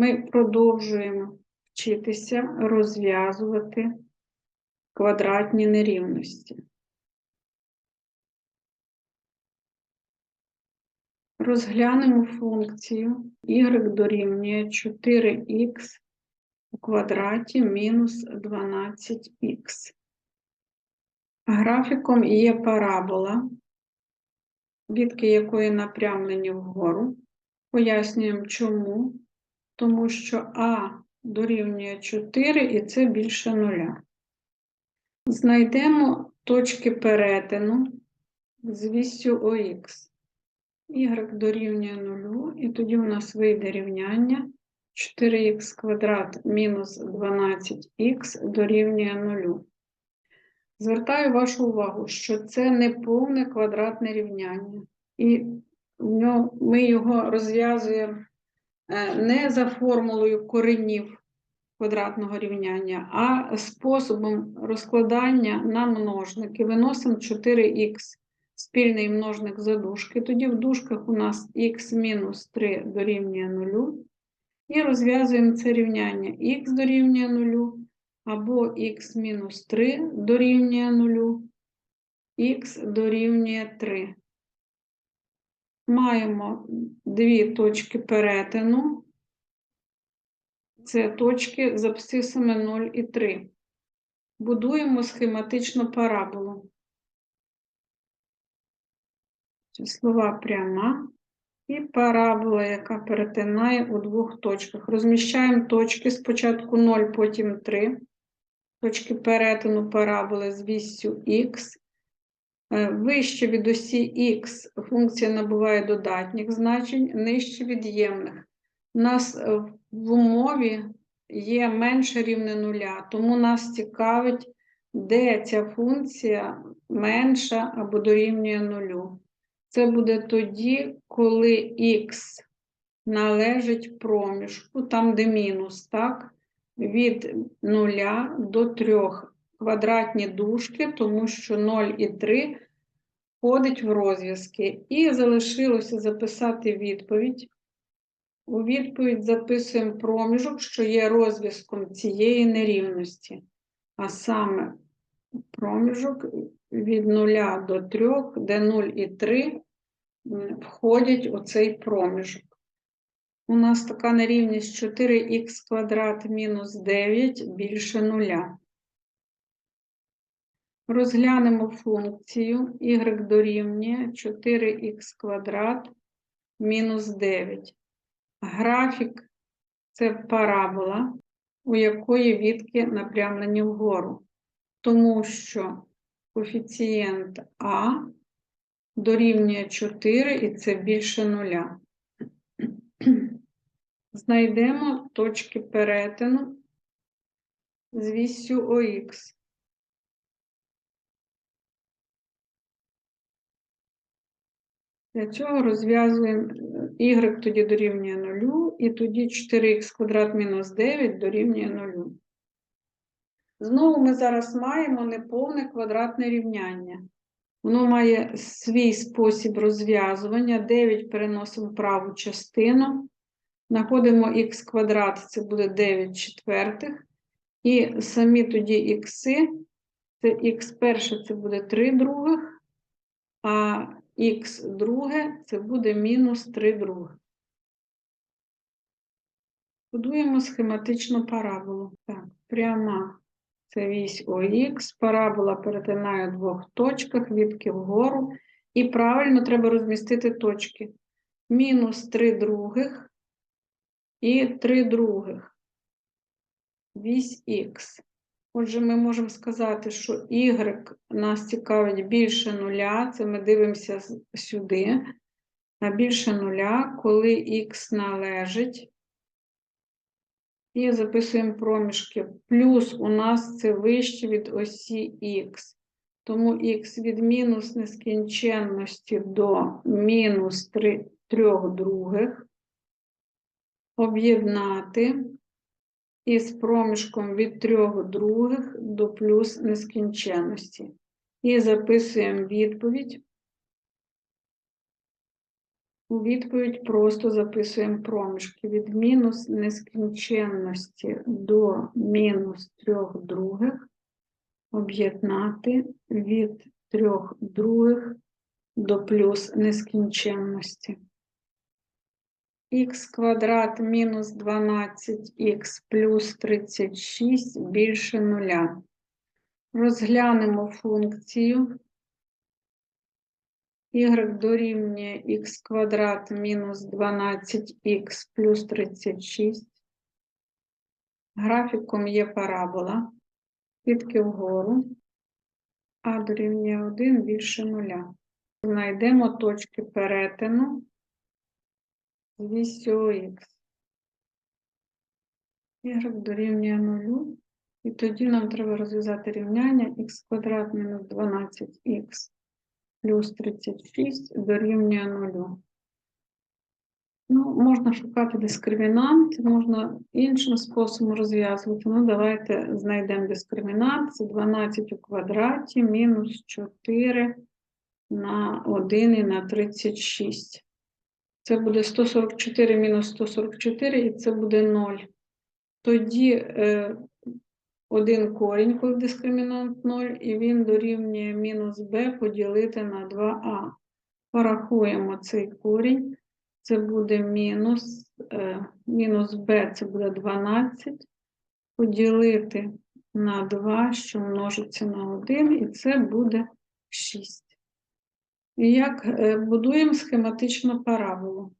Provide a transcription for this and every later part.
Ми продовжуємо вчитися розв'язувати квадратні нерівності. Розглянемо функцію y дорівнює 4х у квадраті мінус 12х. Графіком є парабола, відки якої напрямлені вгору. Пояснюємо чому. Тому що А дорівнює 4 і це більше нуля. Знайдемо точки перетину з вісю ОХ. Y дорівнює 0, і тоді у нас вийде рівняння 4х квадрат мінус 12х дорівнює 0. Звертаю вашу увагу, що це не повне квадратне рівняння. І ми його розв'язуємо не за формулою коренів квадратного рівняння, а способом розкладання на множники. Виносимо 4х спільний множник за дужки. Тоді в дужках у нас х мінус 3 дорівнює 0. І розв'язуємо це рівняння х дорівнює 0, або х мінус 3 дорівнює 0, х дорівнює 3. Маємо дві точки перетину. Це точки з абсцисами 0 і 3. Будуємо схематичну параболу. Числова пряма і парабола, яка перетинає у двох точках. Розміщаємо точки спочатку 0, потім 3. Точки перетину параболи з віссю х. Е, Вище від осі х функція набуває додатніх значень, нижче від'ємних. У нас е, в умові є менше рівне нуля, тому нас цікавить, де ця функція менша або дорівнює нулю. Це буде тоді, коли х належить проміжку, там де мінус, так? Від 0 до 3 квадратні дужки, тому що 0 і 3 входить в розв'язки. І залишилося записати відповідь. У відповідь записуємо проміжок, що є розв'язком цієї нерівності, а саме проміжок від 0 до 3, де 0 і 3 входять у цей проміжок. У нас така нерівність 4х квадрат мінус 9 більше 0. Розглянемо функцію y дорівнює 4х квадрат мінус 9. Графік це парабола, у якої відки напрямлені вгору, тому що коефіцієнт А дорівнює 4 і це більше 0. Знайдемо точки перетину з вісю ОХ. Для цього розв'язуємо y тоді дорівнює 0, і тоді 4х квадрат мінус 9 дорівнює 0. Знову ми зараз маємо неповне квадратне рівняння. Воно має свій спосіб розв'язування. 9 переносимо в праву частину. Знаходимо х квадрат, це буде 9 четвертих. І самі тоді ікси, це х перше це буде 3 других, а х друге це буде мінус 3 других. Будуємо схематичну параболу. Так, пряма це вісь ОХ, парабола перетинає у двох точках, відки вгору. І правильно треба розмістити точки. Мінус 3 других і 3 других. Вісь х. Отже, ми можемо сказати, що y нас цікавить більше нуля, це ми дивимося сюди, а більше нуля, коли х належить. І записуємо проміжки. Плюс у нас це вище від осі х. Тому х від мінус нескінченності до мінус 3, 3 других об'єднати із проміжком від 3 других до плюс нескінченності. І записуємо відповідь. У відповідь просто записуємо проміжки від мінус нескінченності до мінус трьох других, об'єднати від трьох других до плюс нескінченності. Х квадрат мінус 12х плюс 36 більше нуля. Розглянемо функцію y дорівнює х квадрат мінус 12х плюс 36. Графіком є парабола, підки вгору, а дорівнює 1 більше нуля. Знайдемо точки перетину з вісю х. y дорівнює 0. І тоді нам треба розв'язати рівняння х квадрат мінус 12х плюс 36 дорівнює 0. Ну, можна шукати дискримінант, можна іншим способом розв'язувати. Ну, давайте знайдемо дискримінант. Це 12 у квадраті мінус 4 на 1 і на 36. Це буде 144 мінус 144, і це буде 0. Тоді е, один корінь, коли дискримінант 0, і він дорівнює мінус b поділити на 2а. Порахуємо цей корінь. Це буде мінус, е, мінус b, це буде 12, поділити на 2, що множиться на 1, і це буде 6. Як е, будуємо схематичну параболу.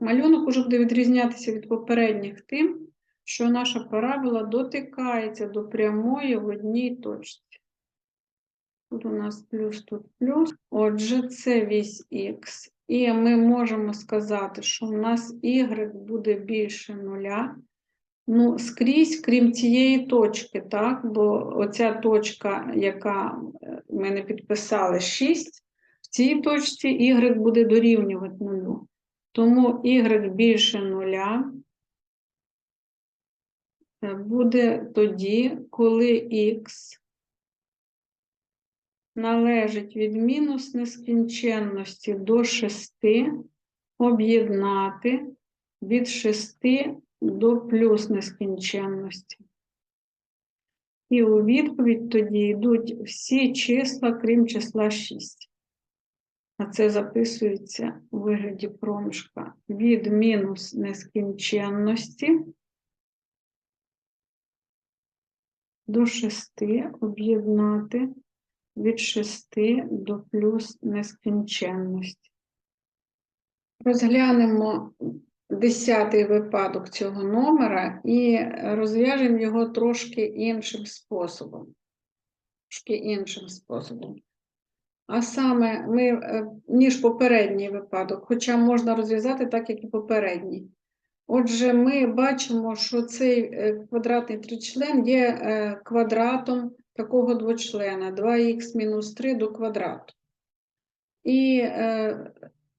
Малюнок уже буде відрізнятися від попередніх тим, що наша парабола дотикається до прямої в одній точці. Тут у нас плюс, тут плюс. Отже, це вісь х. І ми можемо сказати, що у нас y буде більше нуля. Ну, скрізь, крім цієї точки, так? Бо оця точка, яка е, ми не підписали 6, в цій точці y буде дорівнювати нулю. Тому y більше нуля буде тоді, коли х належить від мінус нескінченності до 6 об'єднати від 6 до плюс нескінченності. І у відповідь тоді йдуть всі числа, крім числа 6. А це записується у вигляді проміжка від мінус нескінченності до 6 об'єднати від 6 до плюс нескінченності. Розглянемо десятий випадок цього номера і розв'яжемо його трошки іншим способом. Трошки іншим способом. А саме, ми, е, ніж попередній випадок, хоча можна розв'язати так, як і попередній. Отже, ми бачимо, що цей е, квадратний тричлен є е, квадратом такого двочлена 2х мінус 3 до квадрату. І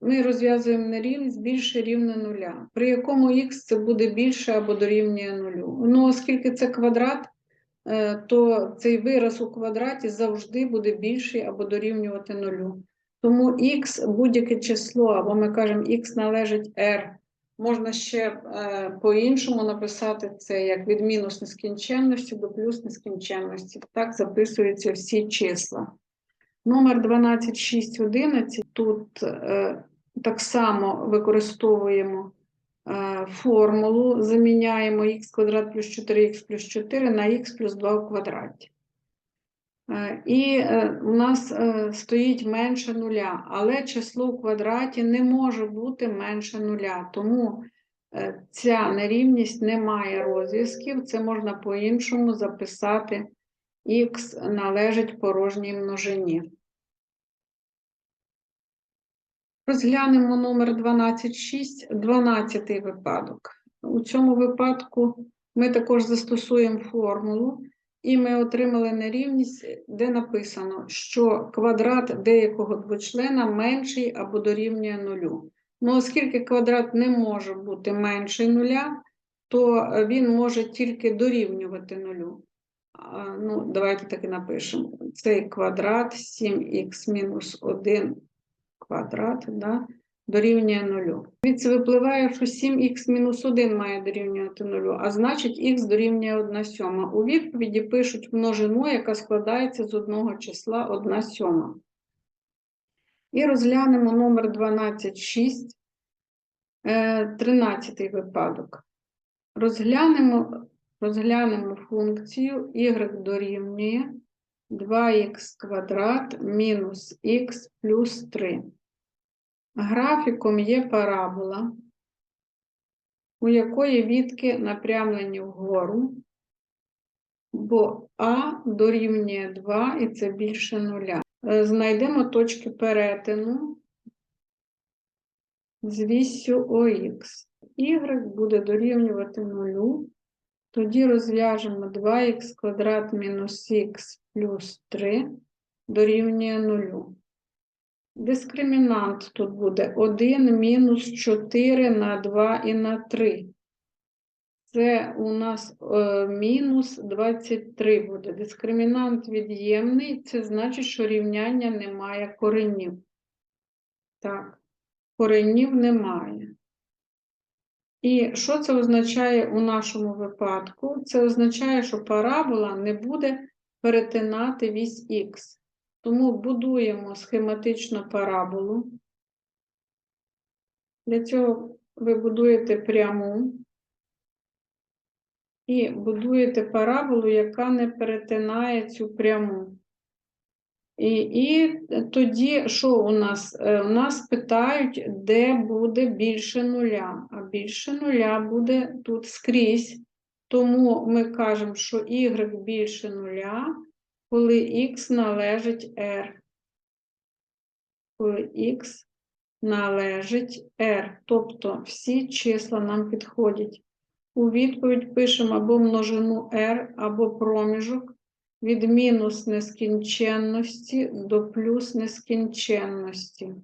ми розв'язуємо нерівність більше рівне нуля, при якому х це буде більше або дорівнює нулю. Ну, оскільки це квадрат, то цей вираз у квадраті завжди буде більший або дорівнювати нулю. Тому х будь-яке число, або ми кажемо х належить r, можна ще е, по-іншому написати це як від мінус нескінченності до плюс нескінченності. Так записуються всі числа. Номер 12611 тут е, так само використовуємо е, формулу, заміняємо х квадрат плюс 4х плюс 4 на х плюс 2 у квадраті. Е, І е, у нас е, стоїть менше нуля, але число у квадраті не може бути менше нуля, тому е, ця нерівність не має розв'язків, це можна по-іншому записати х належить порожній множині. Розглянемо номер 12.6, 12 випадок. У цьому випадку ми також застосуємо формулу, і ми отримали нерівність, де написано, що квадрат деякого двочлена менший або дорівнює нулю. Ну, оскільки квадрат не може бути менший нуля, то він може тільки дорівнювати нулю. Ну, давайте так і напишемо. Цей квадрат 7х мінус 1 квадрат, да, дорівнює 0. Звідси випливає, що 7х мінус 1 має дорівнювати 0, а значить х дорівнює 1 сьома. У відповіді пишуть множину, яка складається з одного числа 1 сьома. І розглянемо номер 12,6, е, 13 випадок. Розглянемо, розглянемо функцію y дорівнює 2х квадрат мінус х плюс 3. Графіком є парабола, у якої відки напрямлені вгору, бо а дорівнює 2 і це більше нуля. Е, Знайдемо точки перетину з вісю ОХ. Y буде дорівнювати нулю. Тоді розв'яжемо 2х квадрат мінус х плюс 3 дорівнює нулю. Дискримінант тут буде 1 мінус 4 на 2 і на 3. Це у нас е, мінус 23 буде. Дискримінант від'ємний, це значить, що рівняння немає коренів. Так, коренів немає. І що це означає у нашому випадку? Це означає, що парабола не буде перетинати вісь х. Тому будуємо схематично параболу. Для цього ви будуєте пряму і будуєте параболу, яка не перетинає цю пряму. І, і тоді, що у нас? Е, У нас питають, де буде більше нуля. А більше нуля буде тут скрізь. Тому ми кажемо, що y більше нуля, коли x належить r. Коли x належить r. Тобто всі числа нам підходять. У відповідь пишемо або множину r, або проміжок від мінус нескінченності до плюс нескінченності.